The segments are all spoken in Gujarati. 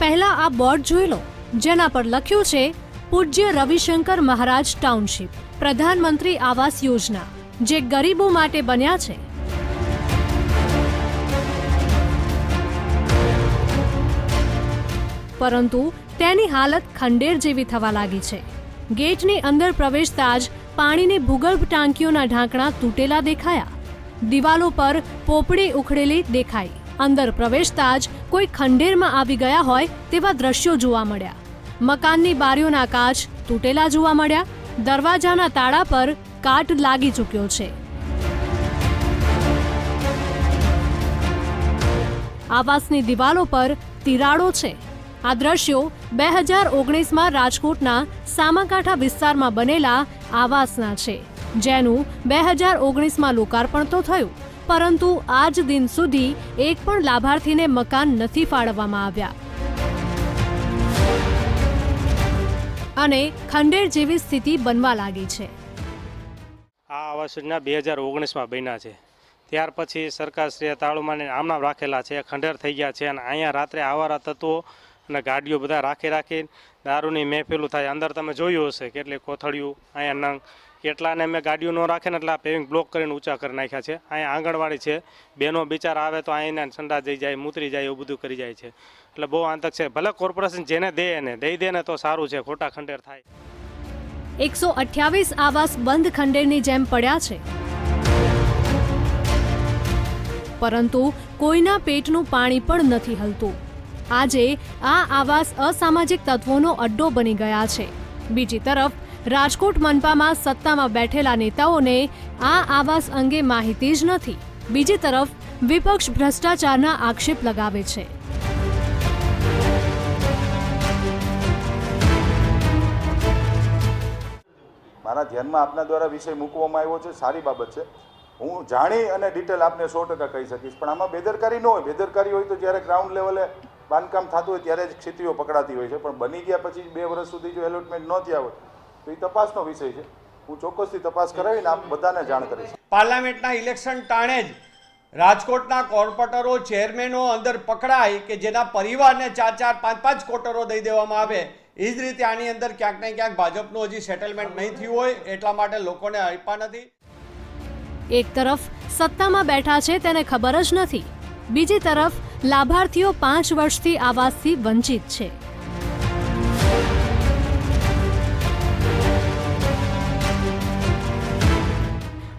પહેલા આ બોર્ડ જોઈ લો, જેના પર લખ્યું છે, પૂજ્ય રવિશંકર મહારાજ ટાઉનશીપ, પ્રધાનમંત્રી આવાસ યોજના, જે ગરીબો માટે બન્યા છે. પરંતુ તેની હાલત ખંડેર જેવી થવા લાગી છે. ગેટની અંદર પ્રવેશતા જ પાણીની ભૂગર્ભ ટાંકીઓના ઢાંકણા તૂટેલા દેખાયા. દિવાલો પર પોપડી ઉખડેલી દેખાઈ. અંદર પ્રવેશતા જ કોઈ ખંડેરમાં આવી ગયા હોય તેવા દ્રશ્યો જોવા મળ્યા. મકાનની બારીઓના કાચ તૂટેલા જોવા મળ્યા. દરવાજાના તાળા પર કાટ લાગી ચૂક્યો છે. આવાસની દિવાલો પર તિરાડો છે. આ દ્રશ્યો બે હજાર ઓગણીસમાં રાજકોટના સામાકાંઠા વિસ્તારમાં બનેલા આવાસના છે. જેનું બે હજાર ઓગણીસમાં લોકાર્પણ તો થયું. પરંતુ આજ દિન સુધી એક પણ લાભાર્થીને મકાન નથી ફાળવવામાં આવ્યા. અને ખંડેર જેવી સ્થિતિ બનવા લાગી છે. આ આવાસ યોજના બે હજાર ઓગણીસમાં બન્યા છે. ત્યાર પછી સરકારશ્રીએ તાળુમાને આમનામ રાખેલા છે, ખંડેર થઈ ગયા છે અને અહીંયા રાત્રે આવારા તત્વો અને ગાડીઓ બધા રાખી રાખી દારૂની મહેફિલું થાય. અંદર તમે જોયું હશે કેટલી કોથળીઓ, અહીંયા નંગ કેટલાને મેં ગાડીઓ ન રાખે ને એટલે આ પેવિંગ બ્લોક કરીને ઊંચા કરી નાખ્યા છે. અહીંયા આંગણવાડી છે. બેનો બિચાર આવે તો અહીંના સંડા જઈ જાય, મૂતરી જાય, એવું બધું કરી જાય છે. એટલે બહુ આંતક છે. ભલે કોર્પોરેશન જેને દે એને, દઈ દે ને તો સારું છે. ખોટા ખંડેર થાય. એકસો અઠ્યાવીસ આવાસ બંધ ખંડેરની જેમ પડ્યા છે. પરંતુ કોઈના પેટનું પાણી પણ નથી હલતું. આજે આ આવાસ અસામાજિક તત્વોનો અડ્ડો બની ગયા છે. બીજી તરફ રાજકોટ મનપામાં સત્તામાં બેઠેલા નેતાઓને આ આવાસ અંગે માહિતી જ નથી. બીજી તરફ, વિપક્ષ ભ્રષ્ટાચારના આક્ષેપ લગાવે છે. મારા ધ્યાનમાં આપના દ્વારા વિષય મૂકવામાં આવ્યો છે, સારી બાબત છે. હું જાણી અને ડિટેલ આપને સો ટકા કહી શકીશ, પણ આમાં બેદરકારી ન હોય. બેદરકારી હોય તો જ્યારે ગ્રાઉન્ડ લેવલે બાંધકામ થતું હોય ત્યારે જ ક્ષિતિઓ પકડાતી હોય છે, પણ બની ગયા પછી બે વર્ષ સુધી જો એલોટમેન્ટ ન થયા હોય તો એ તપાસનો વિષય છે. હું ચોક્કસથી તપાસ કરાવીને આપ બધાને જાણ કરીશ. પાર્લામેન્ટના ઇલેક્શન ટાણે જ રાજકોટના કોર્પોરેટરો ચેરમેનો અંદર પકડાય કે જેના પરિવારને ચાર ચાર પાંચ પાંચ કોટરો દઈ દેવામાં આવે એ જ રીતે આની અંદર ક્યાંક ને ક્યાંક ભાજપનું હજી સેટલમેન્ટ નહીં થયું હોય એટલા માટે લોકોને આપ્યા નથી. એક તરફ સત્તામાં બેઠા છે તેને ખબર જ નથી. બીજી તરફ લાભાર્થીઓ પાંચ વર્ષથી આવાસથી વંચિત છે.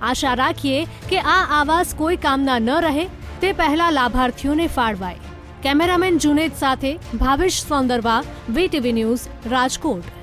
આશા રાખીએ કે આ આવાસ કોઈ કામના ન રહે, તે પહેલા લાભાર્થીઓને ફાળવાય. કેમેરામેન જુનેદ સાથે ભાવેશ સૌંદરવા વીટીવી ન્યૂઝ રાજકોટ.